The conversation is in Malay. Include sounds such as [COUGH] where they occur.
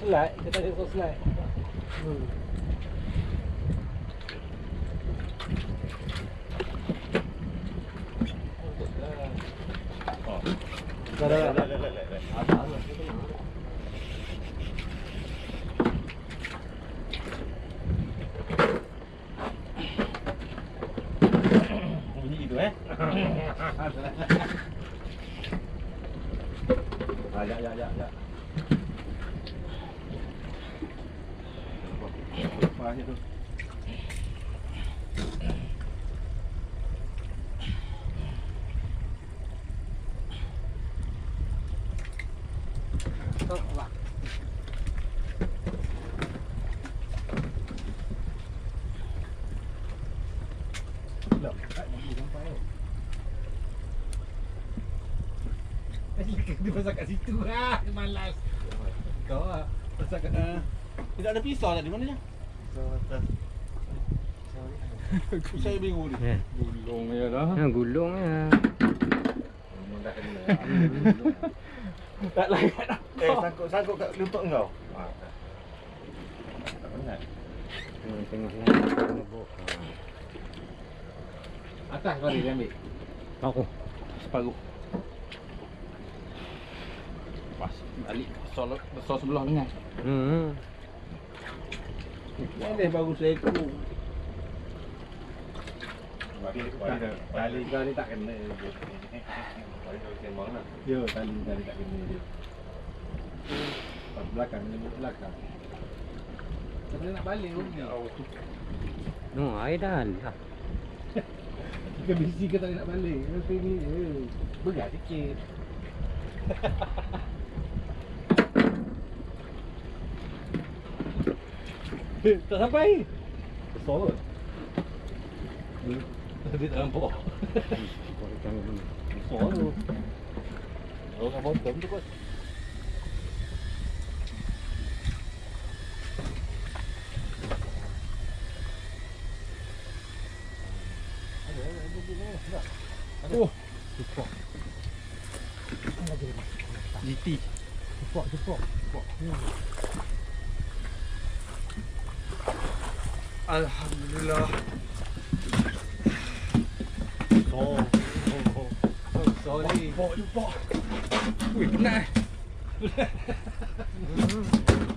slide, kita ada sos slide. Hmm. Dah dah dah. Ada ada. Bunyi gitu eh. Ah, ya ya ya ya. [LAUGHS] Dia pasal kat situ lah, dia malas. Kau ah, pasal kat Eh, tidak ada pisau tadi mana [LAUGHS] Saya bingung ni. Eh, Gulung ya dah. ha, gulung ya. Tak layak dah. Eh, sangkut sangkut kat lutut kau. Ha. Tak ingat. Hmm, tengah tengah tengah bok. Atas kau dia ambil. Aku. Separuh. Pas balik besar besar sebelah dengan. Hmm. Ini baru seekor. Balik Tali kau ni tak kena. Ya, tali tali tak kena dia. Pas belakang ni belakang. Kita nak balik rugi. No, air dah lah. Kita busy ke tak nak balik. Tapi ni eh, berat sikit. [LAUGHS] [LAUGHS] tak sampai. Besar kot. Dia tak nampak. Besar tu. Oh, kat bottom tu kot. Oh. GT. Cepat, cepat. Cepat. Alhamdulillah. Oh, oh, oh. Oh, sorry. Jumpa, jumpa. Wih, penat eh. [LAUGHS]